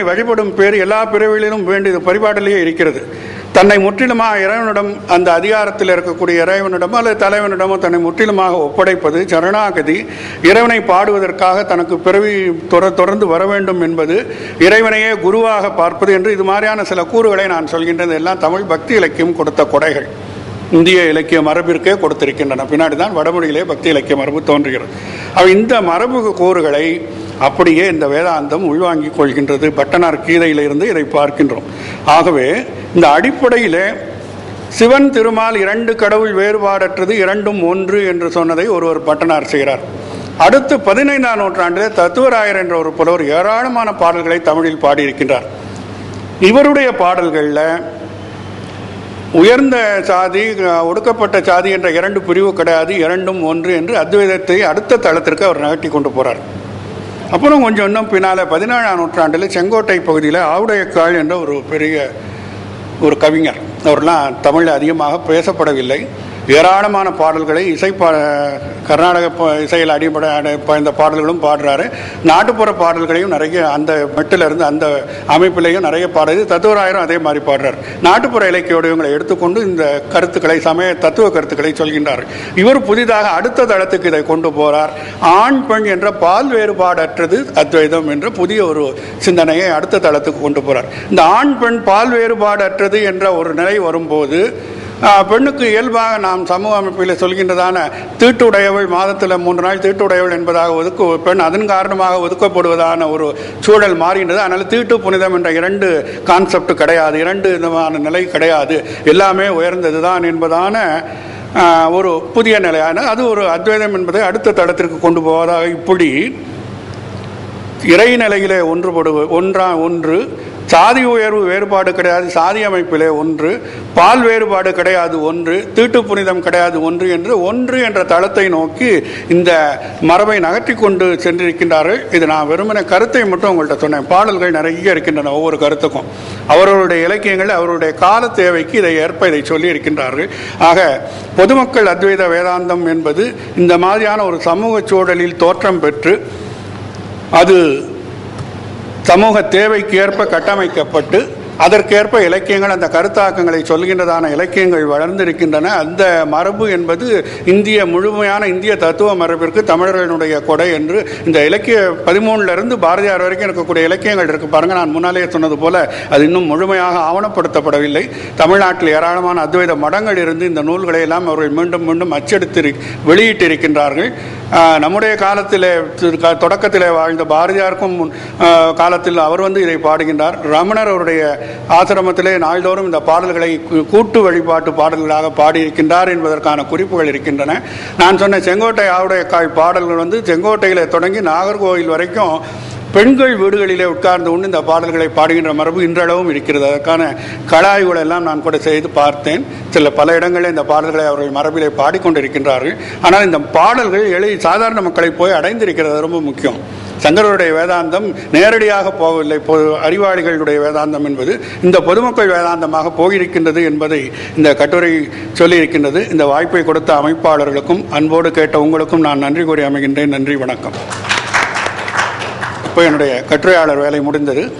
இறைவனை வழிபடும் பேர் எல்லா பிறவிகளிலும் வேண்டியது பரிபாட்டிலேயே இருக்கிறது. தன்னை முற்றிலுமாக இறைவனிடம் அந்த அதிகாரத்தில் இருக்கக்கூடிய இறைவனிடமோ அல்லது தலைவனிடமோ தன்னை முற்றிலுமாக ஒப்படைப்பது சரணாகதி. இறைவனை பாடுவதற்காக தனக்கு பிறவி தொர தொடர்ந்து வர வேண்டும் என்பது இறைவனையே குருவாக பார்ப்பது என்று இது மாதிரியான சில கூறுகளை நான் சொல்கின்றது எல்லாம் தமிழ் பக்தி இலக்கியம் கொடுத்த கொடைகள். இந்திய இலக்கிய மரபிற்கே கொடுத்திருக்கின்றன. பின்னாடி தான் வடமொழியிலே பக்தி இலக்கிய மரபு தோன்றுகிறது. அவ இந்த மரபு கூறுகளை அப்படியே இந்த வேதாந்தம் உள்வாங்கிக் கொள்கின்றது. பட்டனார் கீதையிலிருந்து இதை பார்க்கின்றோம். ஆகவே இந்த அடிப்படையிலே சிவன் திருமால் இரண்டு கடவுள் வேறுபாடற்றது இரண்டும் ஒன்று என்று சொன்னதை ஒருவர் பட்டனார் செய்கிறார். அடுத்து பதினைந்தாம் நூற்றாண்டிலே தத்துவராயர் என்ற ஒரு புலவர் ஏராளமான பாடல்களை தமிழில் பாடியிருக்கின்றார். இவருடைய பாடல்களில் உயர்ந்த சாதி ஒடுக்கப்பட்ட சாதி என்ற இரண்டு பிரிவு கிடையாது இரண்டும் ஒன்று என்று அத்வைதத்தை அடுத்த தளத்திற்கு அவர் நகர்த்தி கொண்டு போகிறார் அப்புறம் கொஞ்சம் இன்னும் பின்னால் பதினேழாம் நூற்றாண்டில் செங்கோட்டை பகுதியில் ஆவுடையக்காள் என்ற ஒரு பெரிய ஒரு கவிஞர். அவர்லாம் தமிழில் அதிகமாக பேசப்படவில்லை. ஏராளமான பாடல்களை இசை பா கர்நாடக இசையில் அடிப்படை அடை- பாடல்களும் பாடுறாரு. நாட்டுப்புற பாடல்களையும் நிறைய அந்த மெட்டிலிருந்து அந்த அமைப்பிலையும் நிறைய பாடுது தத்துவராயரும் அதே மாதிரி பாடுறார். நாட்டுப்புற இலக்கிய வடிவங்களை எடுத்துக்கொண்டு இந்த கருத்துக்களை சமய தத்துவ கருத்துக்களை சொல்கின்றார். இவர் புதிதாக அடுத்த தளத்துக்கு இதை கொண்டு போகிறார் ஆண் பெண் என்ற பால் வேறுபாடற்றது அத்வைதம் என்ற புதிய ஒரு சிந்தனையை அடுத்த தளத்துக்கு கொண்டு போகிறார் இந்த ஆண் பெண் பால் வேறுபாடற்றது என்ற ஒரு நிலை வரும்போது பெண்ணுக்கு இயல்பாக நாம் சமூக அமைப்பில் சொல்கின்றதான தீட்டுடையவள் மாதத்தில் மூன்று நாள் தீட்டுடையவள் என்பதாக ஒதுக்கு பெண் அதன் காரணமாக ஒதுக்கப்படுவதான ஒரு சூழல் மாறுகின்றது. அதனால் தீட்டு புனிதம் என்ற இரண்டு கான்செப்ட் கிடையாது. இரண்டு விதமான நிலை கிடையாது. எல்லாமே உயர்ந்தது தான் என்பதான ஒரு புதிய நிலையான அது ஒரு அத்வைதம் என்பதை அடுத்த தடத்திற்கு கொண்டு போவதாக இப்படி இறைநிலையிலே ஒன்றுபடுவ ஒன்றா ஒன்று சாதி உயர்வு வேறுபாடு கிடையாது சாதி அமைப்பிலே ஒன்று பால் வேறுபாடு கிடையாது ஒன்று தீட்டு புனிதம் கிடையாது ஒன்று என்று ஒன்று என்ற தளத்தை நோக்கி இந்த மரபை நகர்த்தி கொண்டு சென்றிருக்கின்றார்கள். இது நான் வெறுமன கருத்தை மட்டும் உங்கள்கிட்ட சொன்னேன். பாடல்கள் நிறைய இருக்கின்றன ஒவ்வொரு கருத்துக்கும். அவர்களுடைய இலக்கியங்கள் அவருடைய கால தேவைக்கு இதை ஏற்ப இதை சொல்லி இருக்கின்றார்கள் ஆக பொதுமக்கள் அத்வைத வேதாந்தம் என்பது இந்த மாதிரியான ஒரு சமூக சூழலில் தோற்றம் பெற்று அது சமூக தேவைக்கு ஏற்ப கட்டமைக்கப்பட்டு அதற்கேற்ப இலக்கியங்கள் அந்த கருத்தாக்கங்களை சொல்கின்றதான இலக்கியங்கள் வளர்ந்திருக்கின்றன. அந்த மரபு என்பது இந்திய முழுமையான இந்திய தத்துவ மரபிற்கு தமிழர்களுடைய கொடை என்று இந்த இலக்கிய பதிமூணுல இருந்து பாரதியார் வரைக்கும் இருக்கக்கூடிய இலக்கியங்கள் இருக்கு. பாருங்க நான் முன்னாலேயே சொன்னது போல அது இன்னும் முழுமையாக ஆவணப்படுத்தப்படவில்லை. தமிழ்நாட்டில் ஏராளமான அத்வைத மடங்கள் இருந்து இந்த நூல்களை எல்லாம் அவர்கள் மீண்டும் மீண்டும் அச்சடித்து வெளியிட்டிருக்கின்றார்கள். நம்முடைய காலத்தில் தொடக்கத்தில் தொடக்கத்திலே வாழ்ந்த பாரதியாருக்கும் காலத்தில் அவர் வந்து இதை பாடுகின்றார். ரமணர் அவருடைய ஆசிரமத்திலே நாள்தோறும் இந்த பாடல்களை கூட்டு வழிபாட்டு பாடல்களாக பாடியிருக்கின்றார் என்பதற்கான குறிப்புகள் இருக்கின்றன. நான் சொன்ன செங்கோட்டை ஆவுடைய காய் பாடல்கள் வந்து செங்கோட்டையில் தொடங்கி நாகர்கோவில் வரைக்கும் பெண்கள் வீடுகளிலே உட்கார்ந்து கொண்டு இந்த பாடல்களை பாடுகின்ற மரபு இன்றளவும் இருக்கிறது. அதற்கான கலாய்வுகள் எல்லாம் நான் கூட செய்து பார்த்தேன். சில பல இடங்களில் இந்த பாடல்களை அவர்கள் மரபிலே பாடிக்கொண்டிருக்கின்றார்கள். ஆனால் இந்த பாடல்கள் எளி சாதாரண மக்களை போய் அடைந்திருக்கிறது. ரொம்ப முக்கியம். சங்கரருடைய வேதாந்தம் நேரடியாக போகவில்லை. பொது அறிவாளிகளுடைய வேதாந்தம் என்பது இந்த பொதுமக்கள் வேதாந்தமாக போயிருக்கின்றது என்பதை இந்த கட்டுரை சொல்லியிருக்கின்றது. இந்த வாய்ப்பை கொடுத்த அமைப்பாளர்களுக்கும் அன்போடு கேட்ட உங்களுக்கும் நான் நன்றி கூறி அமைகின்றேன். நன்றி வணக்கம். இப்போ என்னுடைய கட்டுரையாளர் வேலை முடிந்தது.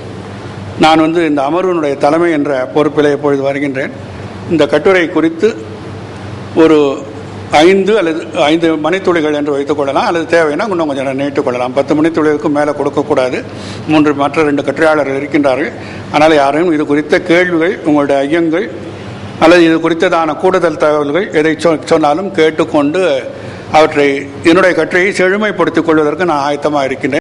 நான் வந்து இந்த அமர்வினுடைய தலைமை என்ற பொறுப்பில் இப்பொழுது வருகின்றேன். இந்த கட்டுரை குறித்து ஒரு ஐந்து அல்லது ஐந்து மணித்துளிகள் என்று வைத்துக் கொள்ளலாம். அல்லது தேவைன்னா இன்னும் கொஞ்சம் நேரம் நீட்டுக் கொள்ளலாம். பத்து மணித்துளிகளுக்கும் மேலே கொடுக்கக்கூடாது. மூன்று மற்ற ரெண்டு கட்டுரையாளர்கள் இருக்கின்றார்கள். ஆனால் யாரும் இது குறித்த கேள்விகள் உங்களுடைய ஐயங்கள் அல்லது இது குறித்ததான கூடுதல் தகவல்கள் எதை சொ- சொன்னாலும் கேட்டுக்கொண்டு அவற்றை என்னுடைய கட்டுரையை செழுமைப்படுத்திக் கொள்வதற்கு நான் ஆயத்தமாக இருக்கின்றேன்.